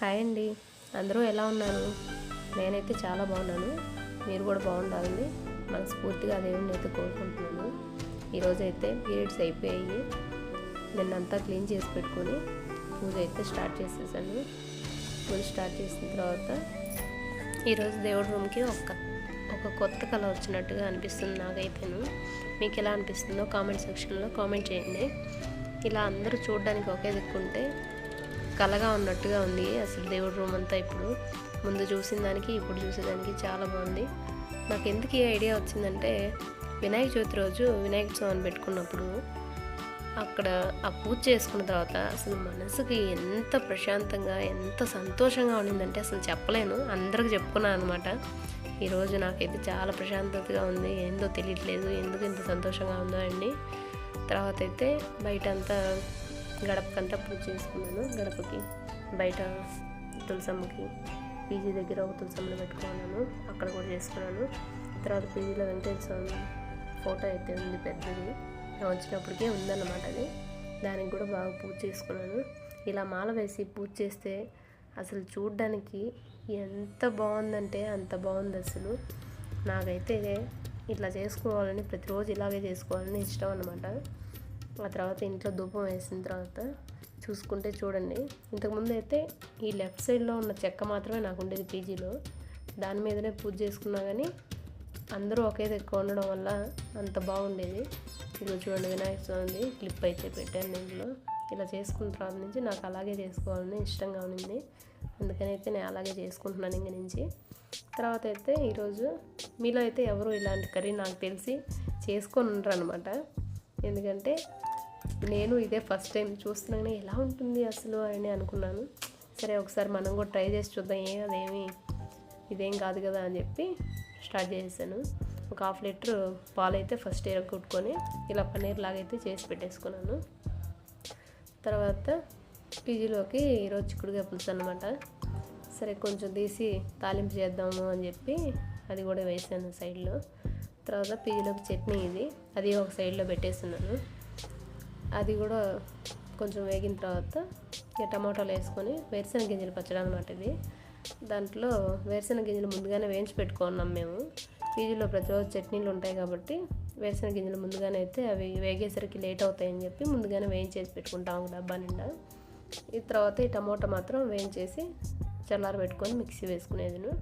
Hi అండి. అందరూ ఎలా ఉన్నారు? నేనైతే చాలా బాగున్నాను. మీరు కూడా బాగుండాలని మనస్ఫూర్తిగా దేవుడిని అయితే కోరుకుంటున్నాను. ఈరోజు అయితే పీరియడ్స్ అయిపోయాయి. నిన్నంతా క్లీన్ చేసి పెట్టుకొని పూజ అయితే స్టార్ట్ చేసేసాను. పూజ స్టార్ట్ చేసిన తర్వాత ఈరోజు దేవుడి రూమ్కి ఒక ఒక కొత్త కళ వచ్చినట్టుగా అనిపిస్తుంది నాకైతేను. మీకు ఎలా అనిపిస్తుందో కామెంట్ సెక్షన్లో కామెంట్ చేయండి. ఇలా అందరూ చూడడానికి ఒకే దిక్కుంటే కలగా ఉన్నట్టుగా ఉంది. అసలు దేవుడి రూమ్ అంతా ఇప్పుడు ముందు చూసిన దానికి ఇప్పుడు చూసేదానికి చాలా బాగుంది. నాకు ఎందుకు ఈ ఐడియా వచ్చిందంటే వినాయక చవితి రోజు వినాయక స్వామిని పెట్టుకున్నప్పుడు అక్కడ ఆ పూజ చేసుకున్న తర్వాత అసలు మనసుకి ఎంత ప్రశాంతంగా ఎంత సంతోషంగా ఉండిందంటే అసలు చెప్పలేను. అందరికి చెప్పుకున్నాను అనమాట ఈరోజు నాకైతే చాలా ప్రశాంతతగా ఉంది. ఏందో తెలియట్లేదు. ఎందుకు ఇంత సంతోషంగా ఉందో అండి. తర్వాత అయితే బయట అంతా గడపకంతా పూజ చేసుకున్నాను. గడపకి బయట తులసమ్మకి పీజీ దగ్గర ఒక తులసమ్మని పెట్టుకున్నాను. అక్కడ కూడా చేసుకున్నాను. తర్వాత పీజీలో వెంకటేశ్వర స్వామి ఫోటో అయితే ఉంది పెద్దది. నేను వచ్చినప్పటికే ఉందన్నమాట అది. దానికి కూడా బాగా పూజ చేసుకున్నాను. ఇలా మాల వేసి పూజ చేస్తే అసలు చూడ్డానికి ఎంత బాగుందంటే అంత బాగుంది అసలు. నాకైతే ఇట్లా చేసుకోవాలని ప్రతిరోజు ఇలాగే చేసుకోవాలని ఇష్టం అనమాట ఆ తర్వాత ఇంట్లో ధూపం వేసిన తర్వాత చూసుకుంటే చూడండి. ఇంతకుముందు అయితే ఈ లెఫ్ట్ సైడ్లో ఉన్న చెక్క మాత్రమే నాకు ఉండేది పీజీలో. దాని మీదనే పూజ చేసుకున్నా కానీ అందరూ ఒకే దగ్గర ఉండడం వల్ల అంత బాగుండేది. ఇదిగో చూడండి వినాయక చవితి క్లిప్ అయితే పెట్టాను ఇంట్లో ఇలా చేసుకున్న తర్వాత నుంచి నాకు అలాగే చేసుకోవాలని ఇష్టంగా ఉన్నింది. అందుకని అయితే నేను అలాగే చేసుకుంటున్నాను ఇంక నుంచి. తర్వాత అయితే ఈరోజు మీలో అయితే ఎవరు ఇలాంటి కర్రీ నాకు తెలిసి చేసుకొని ఉండరు అనమాట ఎందుకంటే నేను ఇదే ఫస్ట్ టైం చూస్తున్నాను ఎలా ఉంటుంది అసలు అని అనుకున్నాను. సరే ఒకసారి మనం కూడా ట్రై చేసి చూద్దాం ఏ అదేమి ఇదేం కాదు కదా అని చెప్పి స్టార్ట్ చేశాను ఒక హాఫ్ లీటర్ పాలు అయితే ఫస్ట్ ఇయర్ కుట్టుకొని ఇలా పన్నీర్ లాగైతే చేసి పెట్టేసుకున్నాను. తర్వాత పీజీలోకి ఈరోజు చిక్కుడుగా పులుసు అనమాట సరే కొంచెం తీసి తాలింపు చేద్దాము అని చెప్పి అది కూడా వేసాను సైడ్లో తర్వాత పీజీలోకి చట్నీ ఇది అది ఒక సైడ్లో పెట్టేస్తున్నాను. అది కూడా కొంచెం వేగిన తర్వాత ఇక టమాటాలు వేసుకొని వేరుశెనగ గింజలు పచ్చడి అనమాట ఇది. దాంట్లో వేరుశెనగ గింజలు ముందుగానే వేయించి పెట్టుకున్నాం మేము. పీజీలో ప్రతిరోజు చట్నీలు ఉంటాయి కాబట్టి వేరుశెనగ గింజలు ముందుగానే అయితే అవి వేగేసరికి లేట్ అవుతాయని చెప్పి ముందుగానే వేయించేసి పెట్టుకుంటాం ఒక డబ్బా నిండా. ఈ తర్వాత ఈ టమోటా మాత్రం వేయించేసి చల్లారి పెట్టుకొని మిక్సీ వేసుకునేదిను.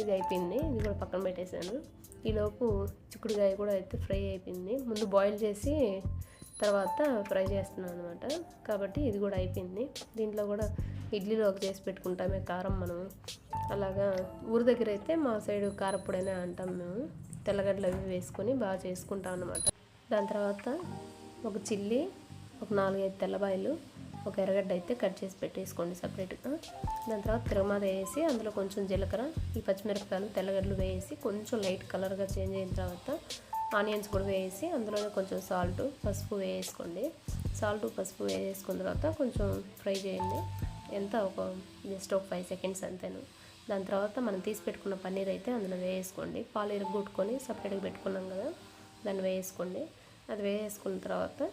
ఇది అయిపోయింది. ఇది కూడా పక్కన పెట్టేశాను. ఈలోపు చిక్కుడుకాయ కూడా అయితే ఫ్రై అయిపోయింది. ముందు బాయిల్ చేసి తర్వాత ఫ్రై చేస్తున్నాను అనమాట కాబట్టి ఇది కూడా అయిపోయింది. దీంట్లో కూడా ఇడ్లీలో ఒక చేసి పెట్టుకుంటామే కారం మనం. అలాగా ఊరి దగ్గర అయితే మా సైడ్ కారపొడైనా అంటాం మేము. తెల్లగడ్డలు అవి వేసుకొని బాగా చేసుకుంటాం అనమాట దాని తర్వాత ఒక చిల్లి ఒక నాలుగైదు తెల్లబాయలు ఒక ఎర్రగడ్డ అయితే కట్ చేసి పెట్టేసుకోండి సపరేట్గా దాని తర్వాత తిరగమాత వేసి అందులో కొంచెం జీలకర్ర ఈ పచ్చిమిరపకాయలు తెల్లగడ్డలు వేసి కొంచెం లైట్ కలర్గా చేంజ్ అయిన తర్వాత ఆనియన్స్ కూడా వేసి అందులోనే కొంచెం సాల్ట్ పసుపు వేసుకోండి. సాల్ట్ పసుపు వేసుకున్న తర్వాత కొంచెం ఫ్రై చేయండి. ఎంత ఒక జస్ట్ ఒక ఫైవ్ సెకండ్స్ అంతేను. దాని తర్వాత మనం తీసి పెట్టుకున్న పన్నీర్ అయితే అందులో వేసుకోండి. పాలు ఇరగొట్టుకొని సపరేట్గా పెట్టుకున్నాం కదా దాన్ని వేసుకోండి. అది వేసుకున్న తర్వాత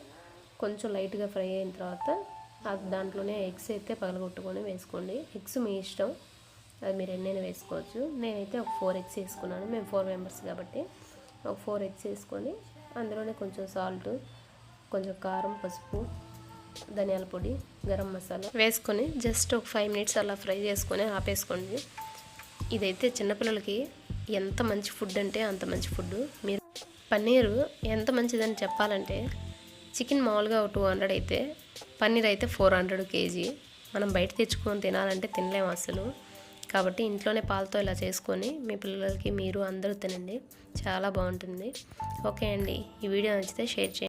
కొంచెం లైట్గా ఫ్రై అయిన తర్వాత దాంట్లోనే ఎగ్స్ అయితే పగలగొట్టుకొని వేసుకోండి. ఎగ్స్ మీ ఇష్టం. అది మీరు ఎన్నైనా వేసుకోవచ్చు. నేనైతే ఒక ఫోర్ ఎగ్స్ వేసుకున్నాను. మేము ఫోర్ మెంబర్స్ కాబట్టి. ఒక ఫోర్ ఎగ్స్ వేసుకొని అందులోనే కొంచెం సాల్ట్ కొంచెం కారం పసుపు ధనియాల పొడి గరం మసాలా వేసుకొని జస్ట్ ఒక ఫైవ్ మినిట్స్ అలా ఫ్రై చేసుకొని ఆపేసుకోండి. ఇదైతే చిన్నపిల్లలకి ఎంత మంచి ఫుడ్ అంటే అంత మంచి ఫుడ్ మీరు పన్నీరు ఎంత మంచిదని చెప్పాలంటే చికెన్ మామూలుగా ఒక టూ హండ్రెడ్ అయితే పన్నీర్ అయితే ఫోర్ హండ్రెడ్ కేజీ. మనం బయట తెచ్చుకొని తినాలంటే తినలేము అసలు. కాబట్టి ఇంట్లోనే పాలతో ఇలా చేసుకొని మీ పిల్లలకి మీరు అందరూ తినండి. చాలా బాగుంటుంది. ఓకే అండి. ఈ వీడియో నచ్చితే షేర్ చేయండి.